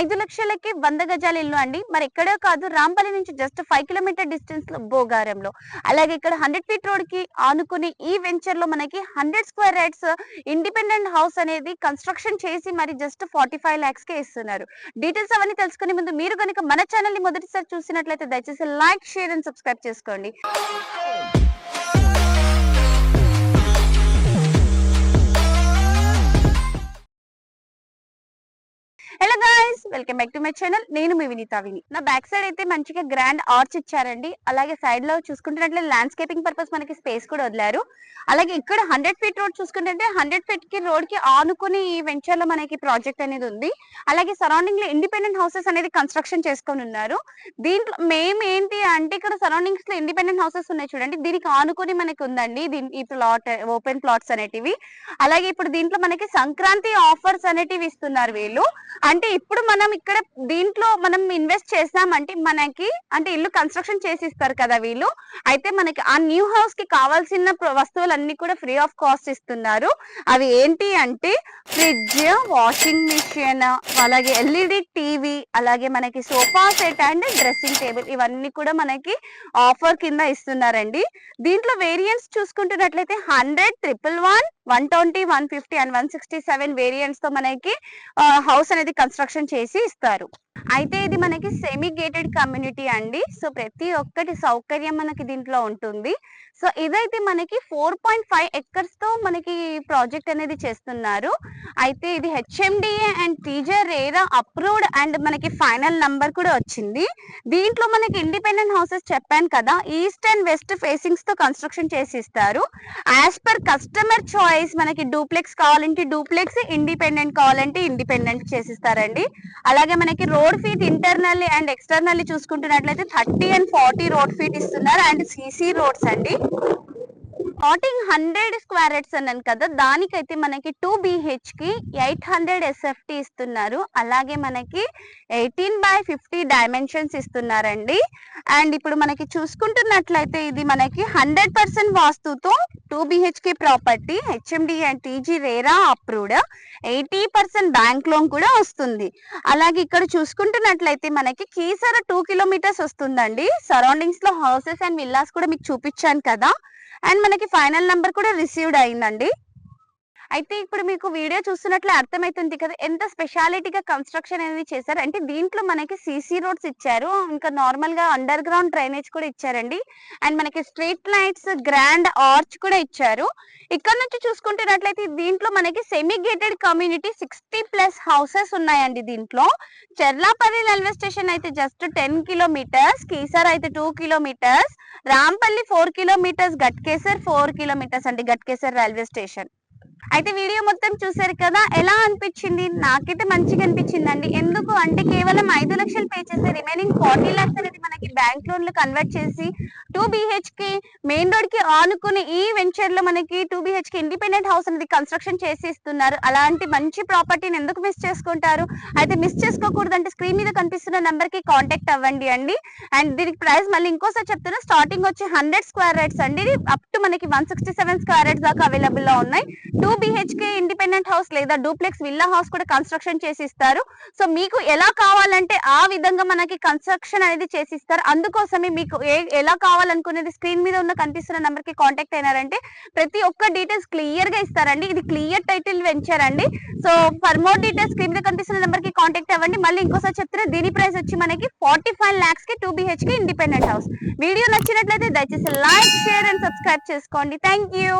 ఐదు లక్షలకి వంద గజాల ఇల్లు అండి. మరి ఎక్కడో కాదు రాంపల్లి నుంచి జస్ట్ ఫైవ్ కిలోమీటర్ డిస్టెన్స్లో భోగారంలో. అలాగే ఇక్కడ హండ్రెడ్ ఫీట్ రోడ్కి ఆనుకుని ఈ వెంచర్లో మనకి hundred square yards independent house అనేది కన్స్ట్రక్షన్ చేసి మరి జస్ట్ ఫార్టీ ఫైవ్ లాక్స్కి ఇస్తున్నారు. డీటెయిల్స్ అవన్నీ తెలుసుకునే ముందు మీరు కనుక మన ఛానల్ని మొదటిసారి చూసినట్లయితే దయచేసి లైక్ షేర్ అండ్ సబ్స్క్రైబ్ చేసుకోండి. Welcome back to my channel. నేను మీ వినీత విని నా బ్యాక్ సైడ్ అయితే మంచిగా గ్రాండ్ ఆర్చ్ ఇచ్చారండి. అలాగే సైడ్లో చూసుకుంటున్నట్లే ల్యాండ్స్కేపింగ్ పర్పస్ మనకి స్పేస్ కూడా వదిలారు. అలాగే ఇక్కడ హండ్రెడ్ ఫీట్ రోడ్ చూసుకుంటే హండ్రెడ్ ఫీట్కి రోడ్కి ఆనుకుని ఈ వెంచర్లో మనకి ప్రాజెక్ట్ అనేది ఉంది. అలాగే సరౌండింగ్లో ఇండిపెండెంట్ హౌసెస్ అనేది కన్స్ట్రక్షన్ చేసుకొని ఉన్నారు. దీంట్లో మేము ఏంటి అంటే ఇక్కడ సరౌండింగ్స్లో ఇండిపెండెంట్ హౌసెస్ ఉన్నాయి చూడండి. దీనికి ఆనుకుని మనకి ఉందండి. దీని ఈ ప్లాట్ ఓపెన్ ప్లాట్స్ అనేటివి. అలాగే ఇప్పుడు దీంట్లో మనకి సంక్రాంతి ఆఫర్స్ అనేటివి ఇస్తున్నారు వీళ్ళు. అంటే ఇప్పుడు మనం ఇక్కడ దీంట్లో మనం ఇన్వెస్ట్ చేసామంటే మనకి అంటే ఇల్లు కన్స్ట్రక్షన్ చేసి ఇస్తారు కదా వీళ్ళు. అయితే మనకి ఆ న్యూ హౌస్కి కావాల్సిన వస్తువులన్నీ కూడా ఫ్రీ ఆఫ్ కాస్ట్ ఇస్తున్నారు. అవి ఏంటి అంటే ఫ్రిడ్జ్ వాషింగ్ మిషన్ అలాగే ఎల్ఈడి టీవీ అలాగే మనకి sofa set and dressing table ఇవన్నీ కూడా మనకి ఆఫర్ కింద ఇస్తున్నారండి. దీంట్లో variants చూసుకుంటున్నట్లయితే hundred triple one one twenty one fifty and one sixty seven వేరియంట్స్తో మనకి హౌస్ అనేది కన్స్ట్రక్షన్ చేసి ఇస్తారు. అయితే ఇది మనకి సెమీ గేటెడ్ కమ్యూనిటీ అండి. సో ప్రతి ఒక్కటి సౌకర్యం మనకి దీంట్లో ఉంటుంది. సో ఇదైతే మనకి ఫోర్ పాయింట్ ఫైవ్ ఎకర్స్తో మనకి ప్రాజెక్ట్ అనేది చేస్తున్నారు. అయితే ఇది HMDA and teaser RERA approved and మనకి ఫైనల్ నంబర్ కూడా వచ్చింది. దీంట్లో మనకి ఇండిపెండెంట్ హౌసెస్ చెప్పాను కదా ఈస్ట్ అండ్ వెస్ట్ ఫేసింగ్స్తో కన్స్ట్రక్షన్ చేసి ఇస్తారు యాజ్ పర్ కస్టమర్ చాయిస్ మనకి డూప్లెక్స్ కావాలంటే డూప్లెక్స్ ఇండిపెండెంట్ కావాలంటే ఇండిపెండెంట్ చేసిస్తారండి. అలాగే మనకి road feet internally and externally చూసుకుంటున్నట్లయితే thirty and forty road feet ఇస్తున్నారు అండ్ సీసీ రోడ్స్ అండి. స్పాటింగ్ హండ్రెడ్ స్క్వేర్ హెడ్స్ అన్నాను కదా దానికైతే మనకి two BHK eight hundred SFT ఇస్తున్నారు. అలాగే మనకి ఎయిటీన్ బై ఫిఫ్టీ డైమెన్షన్స్ ఇస్తున్నారండి. అండ్ ఇప్పుడు మనకి చూసుకుంటున్నట్లయితే ఇది మనకి hundred percent వాస్తుతో two BHK property HMD and TG RERA approved eighty percent bank loan కూడా వస్తుంది. అలాగే ఇక్కడ చూసుకుంటున్నట్లయితే మనకి కీసర టూ కిలోమీటర్స్ వస్తుందండి. సరౌండింగ్స్లో హౌసెస్ అండ్ విల్లాస్ కూడా మీకు చూపించాను కదా. అండ్ మనకి ఫైనల్ నెంబర్ కూడా రిసీవ్డ్ అయిందండి. అయితే ఇప్పుడు మీకు వీడియో చూస్తున్నట్లే అర్థమవుతుంది కదా ఎంత స్పెషాలిటీగా కన్స్ట్రక్షన్ అనేది చేశారు? అంటే దీంట్లో మనకి సీసీ రోడ్స్ ఇచ్చారు ఇంకా నార్మల్గా అండర్ గ్రౌండ్ డ్రైనేజ్ కూడా ఇచ్చారండి. అండ్ మనకి స్ట్రీట్ లైట్స్ గ్రాండ్ ఆర్చ్ కూడా ఇచ్చారు. ఇక్కడ నుంచి చూసుకుంటున్నట్లయితే దీంట్లో మనకి semi gated community sixty plus houses ఉన్నాయండి దీంట్లో. చెర్లాపల్లి రైల్వే స్టేషన్ అయితే జస్ట్ టెన్ కిలోమీటర్స్ కీసర్ అయితే two kilometres Rampally four kilometres Ghatkesar four kilometres అండి గట్కేసర్ రైల్వే స్టేషన్ అయితే వీడియో మొత్తం చూసారు కదా ఎలా అనిపించింది? నాకైతే మంచిగా అనిపించిందండి. ఎందుకు అంటే కేవలం ఐదు లక్షలు పే చేస్తే రిమైనింగ్ ఫార్టీ లాక్స్ అనేది మనకి బ్యాంక్ లోన్లో కన్వర్ట్ చేసి టూ బిహెచ్కి మెయిన్ రోడ్కి ఆనుకుని ఈ వెంచర్లో మనకి టూ బిహెచ్కి ఇండిపెండెంట్ హౌస్ అనేది కన్స్ట్రక్షన్ చేసి ఇస్తున్నారు అలాంటి మంచి ప్రాపర్టీని ఎందుకు మిస్ చేసుకుంటారు? అయితే మిస్ చేసుకోకూడదు అంటే స్క్రీన్ మీద కనిపిస్తున్న నెంబర్కి కాంటాక్ట్ అవ్వండి అండి. అండ్ దీనికి ప్రైస్ మళ్ళీ ఇంకోసారి చెప్తున్నా స్టార్టింగ్ వచ్చి హండ్రెడ్ స్క్వేర్ యార్డ్స్ అండి. అప్ టు మనకి one sixty seven square yards దాకా అవైలబుల్లో ఉన్నాయి. Two two BHK independent house లేదా డూప్లెక్స్ విల్లా హౌస్ కూడా కన్స్ట్రక్షన్ చేసి ఇస్తారు సో మీకు ఎలా కావాలంటే ఆ విధంగా మనకి కన్స్ట్రక్షన్ అనేది చేసి ఇస్తారు అందుకోసమే మీకు ఏ ఎలా కావాలనుకునేది స్క్రీన్ మీద ఉన్న కనిపిస్తున్న నెంబర్కి కాంటాక్ట్ అయినారంటే ప్రతి ఒక్క డీటెయిల్స్ క్లియర్గా ఇస్తారండి. ఇది క్లియర్ టైటిల్ వెంచర్ అండి so for more details screen మీద కనిపిస్తున్న నెంబర్కి కాంటాక్ట్ అవ్వండి. మళ్ళీ ఇంకోసారి చెప్తున్నా దీని ప్రైస్ వచ్చి మనకి forty five లాక్స్కి two BHK independent house. Video నచ్చినట్లయితే దయచేసి లైక్ షేర్ అండ్ సబ్స్క్రైబ్ చేసుకోండి. Thank you